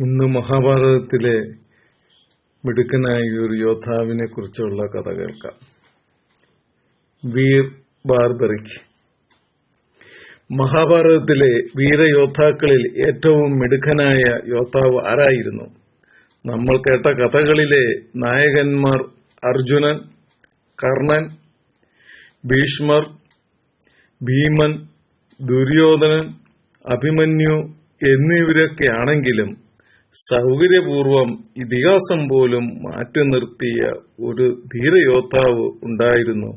ഇന്ന് മഹാഭാരതത്തിലെ മിടുക്കനായ ഒരു യോദ്ധാവിനെ കുറിച്ചുള്ള കഥ കേൾക്കാം. വീർ ബാർബറിക് മഹാഭാരതത്തിലെ വീരയോദ്ധാക്കളിൽ ഏറ്റവും മിടുക്കനായ യോദ്ധാവ് ആരായിരുന്നു? നമ്മൾ കേട്ട കഥകളിലെ നായകന്മാർ അർജുനൻ കർണൻ ഭീഷ്മർ ഭീമൻ ദുര്യോധനൻ അഭിമന്യു എന്നിവരൊക്കെയാണെങ്കിലും സൗകര്യപൂർവം ഇതിഹാസം പോലും മാറ്റി നിർത്തിയ ഒരു ധീരയോദ്ധാവ് ഉണ്ടായിരുന്നു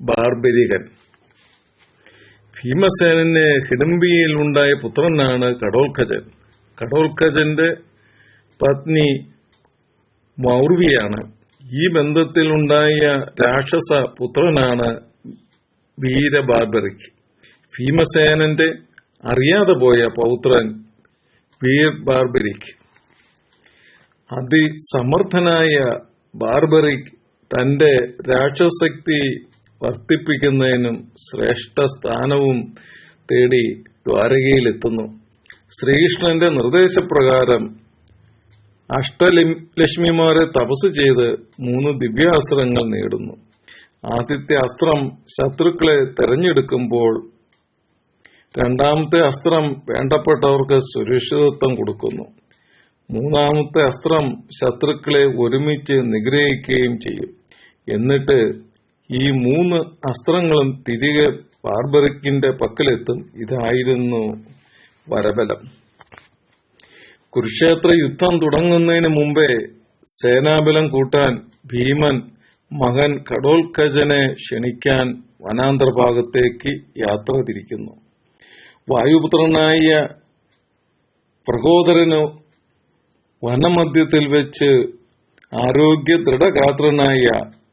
ബാർബരികൻ. ഭീമസേനന് ഹിഡംബിയിൽ ഉണ്ടായ പുത്രനാണ് കടോൽഖജൻ. കടോൽഖജന്റെ പത്നി മൗർവിയാണ്. ഈ ബന്ധത്തിലുണ്ടായ രാക്ഷസ പുത്രനാണ് വീരബാർബറിക് ഭീമസേനന്റെ അറിയാതെ പോയ പൗത്രൻ വീർ ബാർബറിക് അതിസമർത്ഥനായ ബാർബറിക് തന്റെ രാക്ഷശക്തി വർദ്ധിപ്പിക്കുന്നതിനും ശ്രേഷ്ഠ സ്ഥാനവും തേടി ദ്വാരകയിലെത്തുന്നു. ശ്രീകൃഷ്ണന്റെ നിർദ്ദേശപ്രകാരം അഷ്ടലക്ഷ്മിമാരെ തപസ് ചെയ്ത് മൂന്ന് ദിവ്യാസ്ത്രങ്ങൾ നേടുന്നു. ആദ്യത്തെ അസ്ത്രം ശത്രുക്കളെ തെരഞ്ഞെടുക്കുമ്പോൾ രണ്ടാമത്തെ അസ്ത്രം വേണ്ടപ്പെട്ടവർക്ക് സുരക്ഷിതത്വം കൊടുക്കുന്നു. മൂന്നാമത്തെ അസ്ത്രം ശത്രുക്കളെ ഒരുമിച്ച് നിഗ്രഹിക്കുകയും ചെയ്യും. എന്നിട്ട് ഈ മൂന്ന് അസ്ത്രങ്ങളും തിരികെ ബാർബറിക്കിന്റെ പക്കലെത്തും. ഇതായിരുന്നു വരബലം. കുരുക്ഷേത്ര യുദ്ധം തുടങ്ങുന്നതിന് മുമ്പേ സേനാബലം കൂട്ടാൻ ഭീമൻ മകൻ കടോൽക്കജനെ ക്ഷണിക്കാൻ വനാന്തർഭാഗത്തേക്ക് യാത്ര തിരിക്കുന്നു. വായുപുത്രനായ പ്രകോദരനു വനമധ്യത്തിൽ വെച്ച് ആരോഗ്യ ദൃഢഗാത്രനായ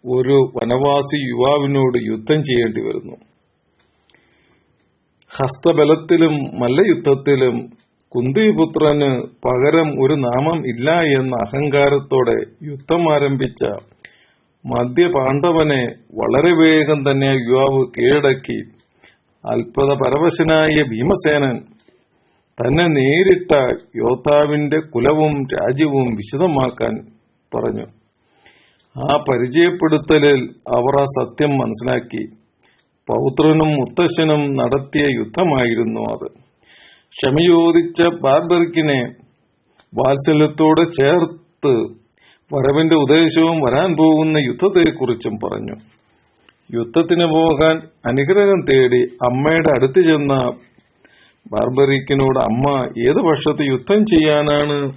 ഒരു വനവാസി യുവാവിനോട് യുദ്ധം ചെയ്യേണ്ടി വരുന്നു. ഹസ്തബലത്തിലും മല്ലയുദ്ധത്തിലും കുന്തിപുത്രന് പകരം ഒരു നാമം ഇല്ല എന്ന അഹങ്കാരത്തോടെ യുദ്ധം ആരംഭിച്ച മധ്യപാണ്ഡവനെ വളരെ വേഗം തന്നെ യുവാവ് കീഴടക്കി. അല്പത പരവശനായ ഭീമസേനൻ തന്നെ നേരിട്ട യോദ്ധാവിന്റെ കുലവും രാജ്യവും വിശദമാക്കാൻ പറഞ്ഞു. ആ പരിചയപ്പെടുത്തലിൽ അവർ ആ സത്യം മനസ്സിലാക്കി. പൗത്രനും മുത്തശ്ശനും നടത്തിയ യുദ്ധമായിരുന്നു അത്. ക്ഷമയോദിച്ച ബാർബറിക്കിനെ വാത്സല്യത്തോടെ ചേർത്ത് വരവിന്റെ ഉദ്ദേശവും വരാൻ പോകുന്ന യുദ്ധത്തെക്കുറിച്ചും പറഞ്ഞു. യുദ്ധത്തിന് പോകാൻ അനുഗ്രഹം തേടി അമ്മയുടെ അടുത്ത് ചെന്ന ബാർബറിക്കിനോട് അമ്മ ഏത് വർഷത്ത് യുദ്ധം ചെയ്യാനാണ്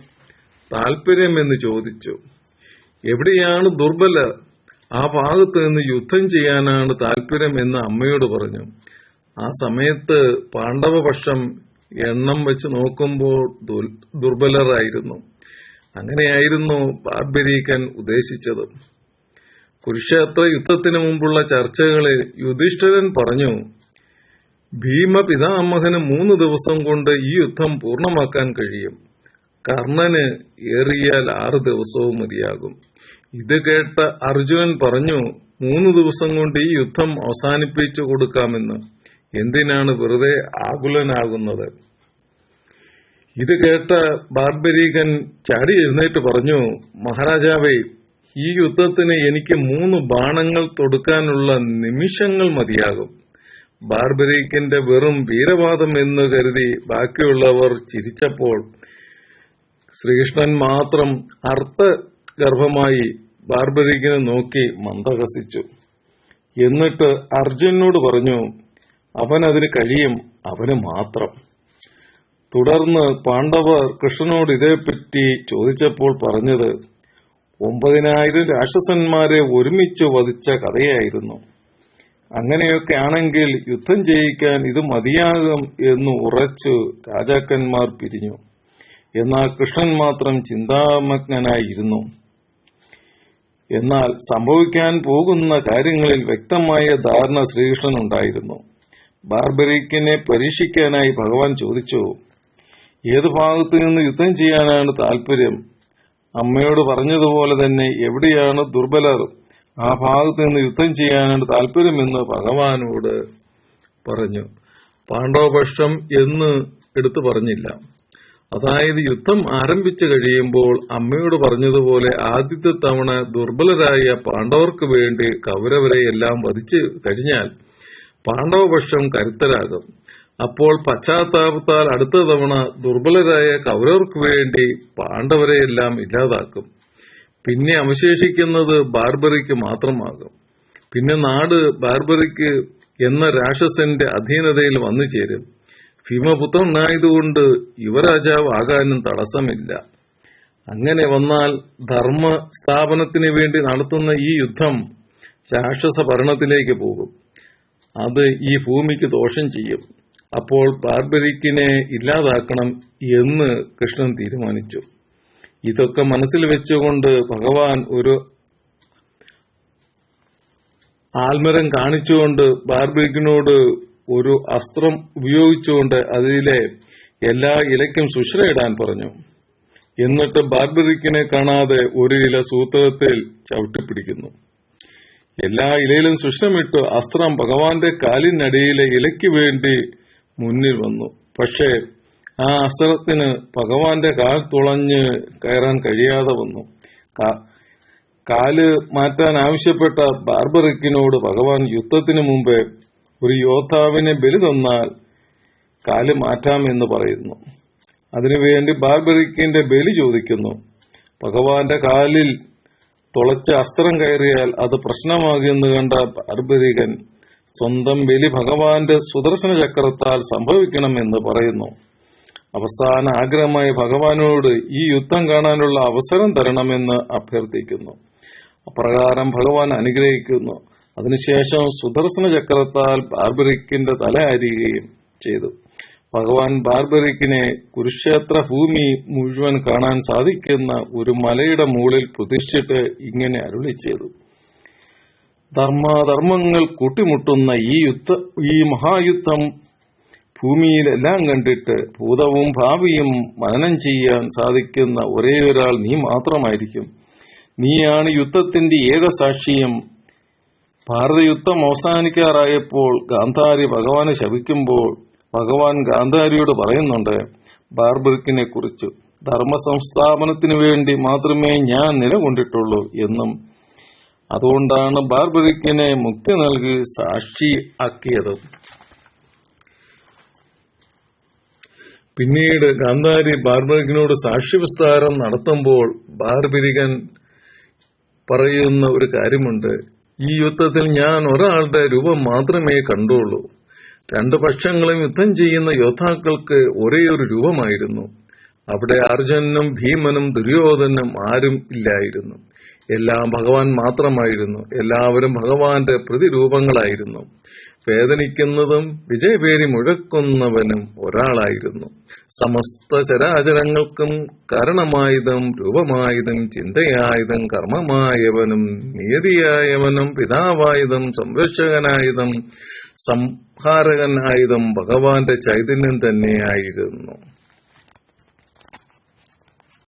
താല്പര്യമെന്ന് ചോദിച്ചു. എവിടെയാണ് ദുർബല ആ ഭാഗത്ത് നിന്ന് യുദ്ധം ചെയ്യാനാണ് താല്പര്യം എന്ന് അമ്മയോട് പറഞ്ഞു. ആ സമയത്ത് പാണ്ഡവപക്ഷം എണ്ണം വെച്ച് നോക്കുമ്പോൾ ദുർബലരായിരുന്നു. അങ്ങനെയായിരുന്നു ബാർബരീക്കൻ ഉദ്ദേശിച്ചത്. കുരുക്ഷേത്ര യുദ്ധത്തിന് മുമ്പുള്ള ചർച്ചകളിൽ യുധിഷ്ഠിരൻ പറഞ്ഞു ഭീമ പിതാമഹന് മൂന്ന് ദിവസം കൊണ്ട് ഈ യുദ്ധം പൂർണമാക്കാൻ കഴിയും. കർണന് ഏറിയാൽ ആറ് ദിവസവും മതിയാകും. ഇത് കേട്ട അർജുനൻ പറഞ്ഞു മൂന്ന് ദിവസം കൊണ്ട് ഈ യുദ്ധം അവസാനിപ്പിച്ചു കൊടുക്കാമെന്ന്. എന്തിനാണ് വെറുതെ ആകുലനാകുന്നത്? ഇത് കേട്ട ബാർബരീകൻ ചാടി എഴുന്നേറ്റ് പറഞ്ഞു മഹാരാജാവേ ഈ യുദ്ധത്തിന് എനിക്ക് മൂന്ന് ബാണങ്ങൾ തൊടുക്കാനുള്ള നിമിഷങ്ങൾ മതിയാകും. ബാർബരീക്കിന്റെ വെറും വീരവാദം എന്ന് കരുതി ബാക്കിയുള്ളവർ ചിരിച്ചപ്പോൾ ശ്രീകൃഷ്ണൻ മാത്രം അർത്ഥഗർഭമായി ബാർബരീക്കിനെ നോക്കി മന്ദഹസിച്ചു. എന്നിട്ട് അർജുനോട് പറഞ്ഞു അവൻ അതിന് കഴിയും അവന് മാത്രം. തുടർന്ന് പാണ്ഡവർ കൃഷ്ണനോട് ഇതേപ്പറ്റി ചോദിച്ചപ്പോൾ പറഞ്ഞത് ഒമ്പതിനായിരം രാക്ഷസന്മാരെ ഒരുമിച്ച് വധിച്ച കഥയായിരുന്നു. അങ്ങനെയൊക്കെ ആണെങ്കിൽ യുദ്ധം ചെയ്യിക്കാൻ ഇത് മതിയാകും എന്ന് ഉറച്ചു രാജാക്കന്മാർ പിരിഞ്ഞു. എന്നാൽ കൃഷ്ണൻ മാത്രം ചിന്താമഗ്നായിരുന്നു എന്നാൽ സംഭവിക്കാൻ പോകുന്ന കാര്യങ്ങളിൽ വ്യക്തമായ ധാരണ ശ്രീകൃഷ്ണൻ ഉണ്ടായിരുന്നു. ബാർബറിക്കിനെ പരീക്ഷിക്കാനായി ഭഗവാൻ ചോദിച്ചു ഏത് ഭാഗത്തു നിന്ന് യുദ്ധം ചെയ്യാനാണ് താല്പര്യം അമ്മയോട് പറഞ്ഞതുപോലെ തന്നെ എവിടെയാണ് ദുർബലർ? ആ ഭാഗത്ത് നിന്ന് യുദ്ധം ചെയ്യാനാണ് താല്പര്യമെന്ന് ഭഗവാനോട് പറഞ്ഞു. പാണ്ഡവപക്ഷം എന്ന് എടുത്തു പറഞ്ഞില്ല. അതായത് യുദ്ധം ആരംഭിച്ചു കഴിയുമ്പോൾ അമ്മയോട് പറഞ്ഞതുപോലെ ആദ്യത്തെ തവണ ദുർബലരായ പാണ്ഡവർക്ക് വേണ്ടി കൗരവരെ എല്ലാം വധിച്ചു കഴിഞ്ഞാൽ പാണ്ഡവപക്ഷം കരുത്തരാകും. അപ്പോൾ പശ്ചാത്താപത്താൽ അടുത്ത തവണ ദുർബലരായ കൗരവർക്ക് വേണ്ടി പാണ്ഡവരെയെല്ലാം ഇല്ലാതാക്കും. പിന്നെ അവശേഷിക്കുന്നത് ബാർബറിക്ക് മാത്രമാകും. പിന്നെ നാട് ബാർബറിക്ക് എന്ന രാക്ഷസന്റെ അധീനതയിൽ വന്നു ചേരും. ഭീമപുത്രനായതുകൊണ്ട് യുവരാജാവ് ആകാനും തടസ്സമില്ല. അങ്ങനെ വന്നാൽ ധർമ്മ സ്ഥാപനത്തിന് വേണ്ടി നടത്തുന്ന ഈ യുദ്ധം രാക്ഷസ ഭരണത്തിലേക്ക് പോകും. അത് ഈ ഭൂമിക്ക് ദോഷം ചെയ്യും. അപ്പോൾ ബാർബരിക്കിനെ ഇല്ലാതാക്കണം എന്ന് കൃഷ്ണൻ തീരുമാനിച്ചു. ഇതൊക്കെ മനസ്സിൽ വെച്ചുകൊണ്ട് ഭഗവാൻ ഒരു ആൽമരം കാണിച്ചുകൊണ്ട് ബാർബരിക്കിനോട് ഒരു അസ്ത്രം ഉപയോഗിച്ചുകൊണ്ട് അതിലെ എല്ലാ ഇലയ്ക്കും സുശ്രയിടാൻ പറഞ്ഞു. എന്നിട്ട് ബാർബറിക്കിനെ കാണാതെ ഒരു ഇല സൂത്രത്തിൽ ചവിട്ടിപ്പിടിക്കുന്നു. എല്ലാ ഇലയിലും സുഷ്ണമിട്ട് അസ്ത്രം ഭഗവാന്റെ കാലിനടിയിലെ ഇലയ്ക്ക് വേണ്ടി മുന്നിൽ വന്നു. പക്ഷേ ആ അസ്ത്രത്തിന് ഭഗവാന്റെ കാൽ തുളഞ്ഞ് കയറാൻ കഴിയാതെ വന്നു. കാൽ മാറ്റാൻ ആവശ്യപ്പെട്ട ബാർബറിക്കിനോട് ഭഗവാൻ യുദ്ധത്തിന് മുമ്പേ ഒരു യോദ്ധാവിനെ ബലി തന്നാൽ കാൽ മാറ്റാമെന്ന് പറയുന്നു. അതിനുവേണ്ടി ബാർബറിക്കിന്റെ ബലി ചോദിക്കുന്നു. ഭഗവാന്റെ കാലിൽ തുളച്ച അസ്ത്രം കയറിയാൽ അത് പ്രശ്നമാകുമെന്ന് കണ്ട ബാർബരികൻ സ്വന്തം ബലി ഭഗവാന്റെ സുദർശന ചക്രത്താൽ സംഭവിക്കണമെന്ന് പറയുന്നു. അവസാന ആഗ്രഹമായി ഭഗവാനോട് ഈ യുദ്ധം കാണാനുള്ള അവസരം തരണമെന്ന് അഭ്യർത്ഥിക്കുന്നു. അപ്രകാരം ഭഗവാൻ അനുഗ്രഹിക്കുന്നു. അതിനുശേഷം സുദർശന ചക്രത്താൽ ബാർബറിക്കിന്റെ തല അരിയുകയും ചെയ്തു. ഭഗവാൻ ബാർബറിക്കിനെ കുരുക്ഷേത്ര ഭൂമി മുഴുവൻ കാണാൻ സാധിക്കുന്ന ഒരു മലയുടെ മുകളിൽ പ്രതിഷ്ഠിച്ചിട്ട് ഇങ്ങനെ അരുളി ചെയ്തു. ധർമാധർമ്മങ്ങൾ കൂട്ടിമുട്ടുന്ന ഈ യുദ്ധ ഈ മഹായുദ്ധം ഭൂമിയിലെല്ലാം കണ്ടിട്ട് ഭൂതവും ഭാവിയും മനനം ചെയ്യാൻ സാധിക്കുന്ന ഒരേ ഒരാൾ നീ മാത്രമായിരിക്കും. നീയാണ് യുദ്ധത്തിന്റെ ഏക സാക്ഷിയും. ഭാരതയുദ്ധം അവസാനിക്കാറായപ്പോൾ ഗാന്ധാരി ഭഗവാനെ ശപിക്കുമ്പോൾ ഭഗവാൻ ഗാന്ധാരിയോട് പറയുന്നുണ്ട് ബാർബറിക്കിനെ കുറിച്ച് ധർമ്മ സംസ്ഥാപനത്തിനു വേണ്ടി മാത്രമേ ഞാൻ നിലകൊണ്ടിട്ടുള്ളൂ എന്നും അതുകൊണ്ടാണ് ബാർബറിക്കിനെ മുക്തി നൽകി സാക്ഷി ആക്കിയത് പിന്നീട് ഗാന്ധാരി ബാർബറിക്കിനോട് സാക്ഷ്യവിസ്താരം നടത്തുമ്പോൾ ബാർബരികൻ പറയുന്ന ഒരു കാര്യമുണ്ട്. ഈ യുദ്ധത്തിൽ ഞാൻ ഒരാളുടെ രൂപം മാത്രമേ കണ്ടുള്ളൂ. രണ്ട് പക്ഷങ്ങളും യുദ്ധം ചെയ്യുന്ന യോദ്ധാക്കൾക്ക് ഒരേ ഒരു രൂപമായിരുന്നു. അവിടെ അർജുനനും ഭീമനും ദുര്യോധനും ആരും ഇല്ലായിരുന്നു. എല്ലാം ഭഗവാൻ മാത്രമായിരുന്നു. എല്ലാവരും ഭഗവാന്റെ പ്രതിരൂപങ്ങളായിരുന്നു. വേദനിക്കുന്നതും വിജയപേരി മുഴക്കുന്നവനും ഒരാളായിരുന്നു. സമസ്ത ചരാചരങ്ങൾക്കും കാരണമായതും രൂപമായതും ചിന്തയായതും കർമ്മമായവനും നിയതിയായവനും പിതാവായതും സംരക്ഷകനായതും സംഹാരകനായതും ഭഗവാന്റെ ചൈതന്യം തന്നെയായിരുന്നു.